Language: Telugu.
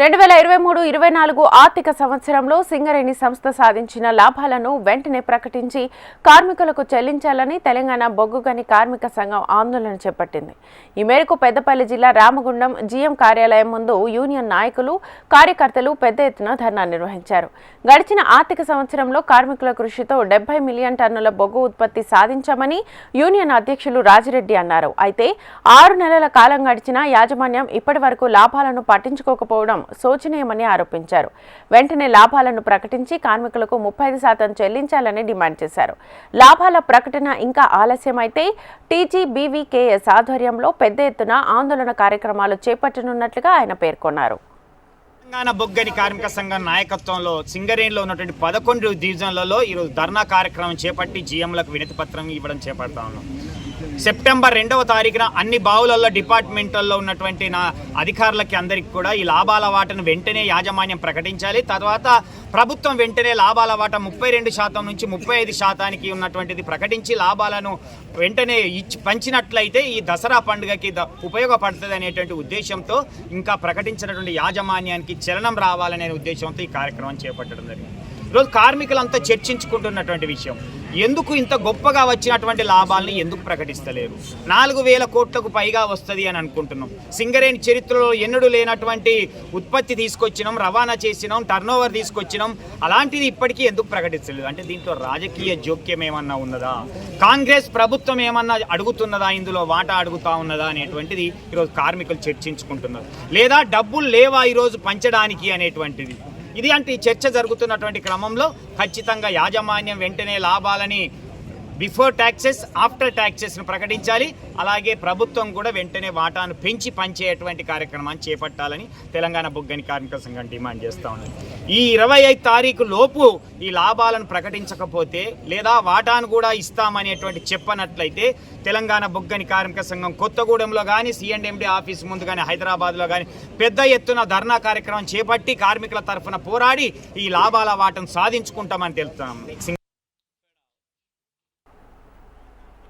రెండు వేల ఇరవై మూడు ఇరవై నాలుగు ఆర్థిక సంవత్సరంలో సింగరేణి సంస్థ సాధించిన లాభాలను వెంటనే ప్రకటించి కార్మికులకు చెల్లించాలని తెలంగాణ బొగ్గుగని కార్మిక సంఘం ఆందోళన చేపట్టింది. ఈ మేరకు పెద్దపల్లి జిల్లా రామగుండం జీఎం కార్యాలయం ముందు యూనియన్ నాయకులు కార్యకర్తలు పెద్ద ఎత్తున ధర్నా నిర్వహించారు. గడిచిన ఆర్థిక సంవత్సరంలో కార్మికుల కృషితో డెబ్బై మిలియన్ టన్నుల బొగ్గు ఉత్పత్తి సాధించామని యూనియన్ అధ్యక్షులు రాజిరెడ్డి అన్నారు. అయితే ఆరు నెలల కాలం గడిచినా యాజమాన్యం ఇప్పటి వరకు లాభాలను పట్టించుకోకపోవడం శోచనీయమని ఆరోపించారు. వెంటనే లాభాలను ప్రకటించి కార్మికులకు ముప్పై శాతం చెల్లించాలని డిమాండ్ చేశారు. లాభాల ప్రకటన ఇంకా ఆలస్యమైతే టీజీబీవీకేఎస్ ఆధ్వర్యంలో పెద్ద ఎత్తున ఆందోళన కార్యక్రమాలు చేపట్టనున్నట్లుగా ఆయన పేర్కొన్నారు. తెలంగాణ బొగ్గని కార్మిక సంఘం నాయకత్వంలో సింగరేణిలో ఉన్నటువంటి పదకొండు డివిజన్లలో ఈరోజు ధర్నా కార్యక్రమం చేపట్టి జీఎంలకు వినతి పత్రం ఇవ్వడం చేపడతా ఉన్నాం. సెప్టెంబర్ రెండవ తారీఖున అన్ని బావులలో డిపార్ట్మెంట్లలో ఉన్నటువంటి నా అధికారులకి అందరికి కూడా ఈ లాభాల వాటను వెంటనే యాజమాన్యం ప్రకటించాలి. తర్వాత ప్రభుత్వం వెంటనే లాభాల వాట ముప్పై రెండు శాతం నుంచి ముప్పై ఐదు శాతానికి ఉన్నటువంటిది ప్రకటించి లాభాలను వెంటనే ఇచ్చి పంచినట్లయితే ఈ దసరా పండుగకి ద- ఉపయోగపడుతుంది అనేటువంటి ఉద్దేశంతో ఇంకా ప్రకటించినటువంటి యాజమాన్యానికి చలనం రావాలనే ఉద్దేశంతో ఈ కార్యక్రమం చేపట్టడం జరిగింది. ఈరోజు కార్మికులంతా చర్చించుకుంటున్నటువంటి విషయం. ఎందుకు ఇంత గొప్పగా వచ్చినటువంటి లాభాలను ఎందుకు ప్రకటిస్తలేరు? నాలుగు వేల కోట్లకు పైగా వస్తుంది అని అనుకుంటున్నాం. సింగరేణి చరిత్రలో ఎన్నడూ లేనటువంటి ఉత్పత్తి తీసుకొచ్చినాం రవాణా చేసినాం టర్నోవర్ తీసుకొచ్చినాం. అలాంటిది ఇప్పటికీ ఎందుకు ప్రకటిస్తలేదు? అంటే దీంట్లో రాజకీయ జోక్యం ఏమన్నా ఉన్నదా? కాంగ్రెస్ ప్రభుత్వం ఏమన్నా అడుగుతున్నదా? ఇందులో వాటా అడుగుతా ఉన్నదా? అనేటువంటిది ఈరోజు కార్మికులు చర్చించుకుంటున్నారు. లేదా డబ్బులు లేవా ఈరోజు పంచడానికి అనేటువంటిది? ఇది అంటే ఈ చర్చ జరుగుతున్నటువంటి క్రమంలో ఖచ్చితంగా యాజమాన్యం వెంటనే లాభాలని బిఫోర్ ట్యాక్సెస్ ఆఫ్టర్ ట్యాక్సెస్ను ప్రకటించాలి. అలాగే ప్రభుత్వం కూడా వెంటనే వాటాను పెంచి పనిచేయటువంటి కార్యక్రమాన్ని చేపట్టాలని తెలంగాణ బొగ్గని కార్మిక సంఘం డిమాండ్ చేస్తూ ఉన్నది. ఈ ఇరవై ఐదు తారీఖు లోపు ఈ లాభాలను ప్రకటించకపోతే లేదా వాటాను కూడా ఇస్తామనేటువంటి చెప్పనట్లయితే తెలంగాణ బొగ్గని కార్మిక సంఘం కొత్తగూడెంలో కానీ సిఎండిఎండి ఆఫీస్ ముందు కానీ హైదరాబాద్లో కానీ పెద్ద ఎత్తున ధర్నా కార్యక్రమం చేపట్టి కార్మికుల తరఫున పోరాడి ఈ లాభాల వాటను సాధించుకుంటామని తెలుపుతున్నాం.